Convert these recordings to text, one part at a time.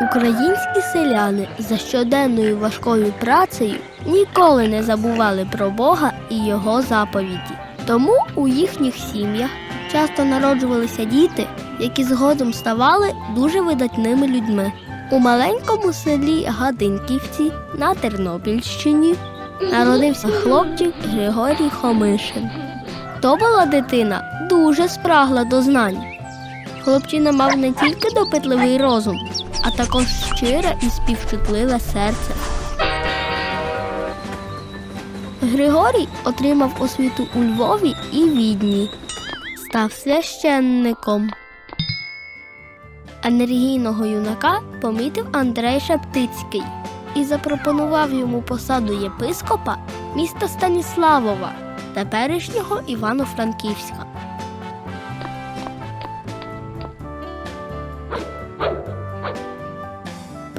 Українські селяни за щоденною важкою працею ніколи не забували про Бога і його заповіді. Тому у їхніх сім'ях часто народжувалися діти, які згодом ставали дуже видатними людьми. У маленькому селі Гадинківці на Тернопільщині народився хлопчик Григорій Хомишин. То була дитина дуже спрагла до знань. Хлопчина мав не тільки допитливий розум, а також щире і співчутливе серце. Григорій отримав освіту у Львові і Відні, став священником. Енергійного юнака помітив Андрей Шептицький і запропонував йому посаду єпископа міста Станіславова, теперішнього Івано-Франківська.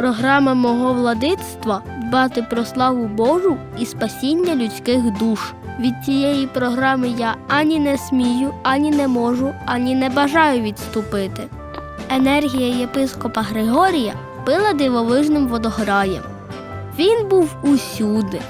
Програма мого владицтва дбати про славу Божу і спасіння людських душ. Від цієї програми я ані не смію, ані не можу, ані не бажаю відступити. Енергія єпископа Григорія била дивовижним водограєм. Він був усюди,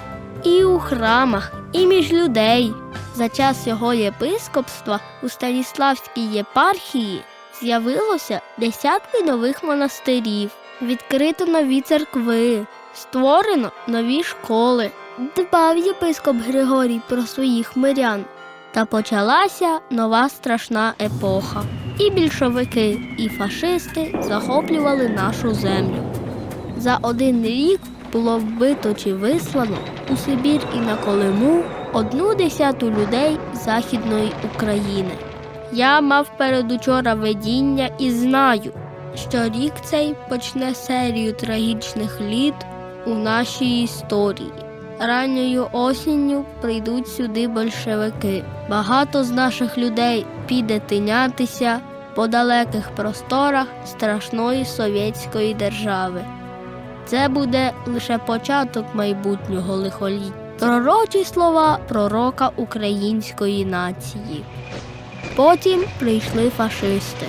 і у храмах, і між людей. За час його єпископства у Станіславській єпархії з'явилося десятки нових монастирів, відкрито нові церкви, створено нові школи. Дбав єпископ Григорій про своїх мирян. Та почалася нова страшна епоха. І більшовики, і фашисти захоплювали нашу землю. За один рік було вбито чи вислано у Сибір і на Колиму одну десяту людей Західної України. Я мав передучора видіння і знаю, що рік цей почне серію трагічних літ у нашій історії. Ранньою осінню прийдуть сюди большевики. Багато з наших людей піде тинятися по далеких просторах страшної совєтської держави. Це буде лише початок майбутнього лихоліття. Пророчі слова пророка української нації. Потім прийшли фашисти.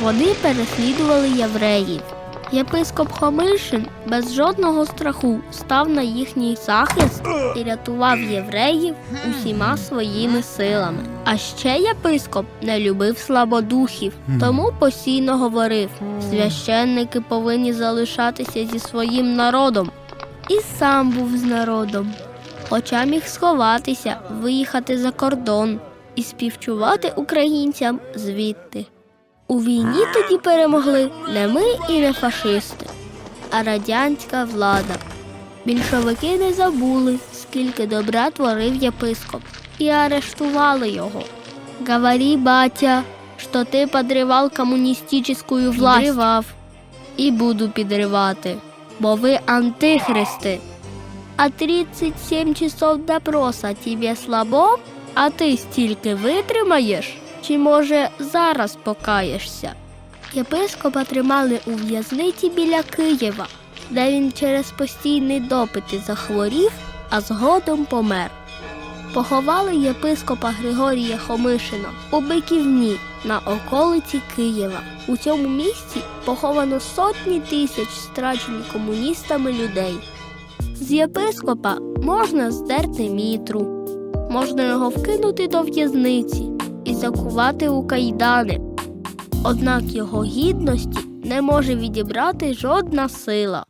Вони переслідували євреїв. Єпископ Хомишин без жодного страху став на їхній захист і рятував євреїв усіма своїми силами. А ще єпископ не любив слабодухів, тому постійно говорив: священники повинні залишатися зі своїм народом. І сам був з народом, хоча міг сховатися, виїхати за кордон і співчувати українцям звідти. У війні тоді перемогли не ми і не фашисти, а радянська влада. Більшовики не забули, скільки добра творив єпископ, і арештували його. Говори, батя, що ти підривав комуністичну власть. Підривав. І буду підривати, бо ви антихристи. А 37 часов допроса тебе слабо, а ти стільки витримаєш? Чи може зараз покаєшся? Єпископа тримали у в'язниці біля Києва, де він через постійні допити захворів, а згодом помер. Поховали єпископа Григорія Хомишина у Биківні на околиці Києва. У цьому місці поховано сотні тисяч страчені комуністами людей. З єпископа можна здерти мітру, можна його вкинути до в'язниці закувати у кайдани. Однак його гідності не може відібрати жодна сила.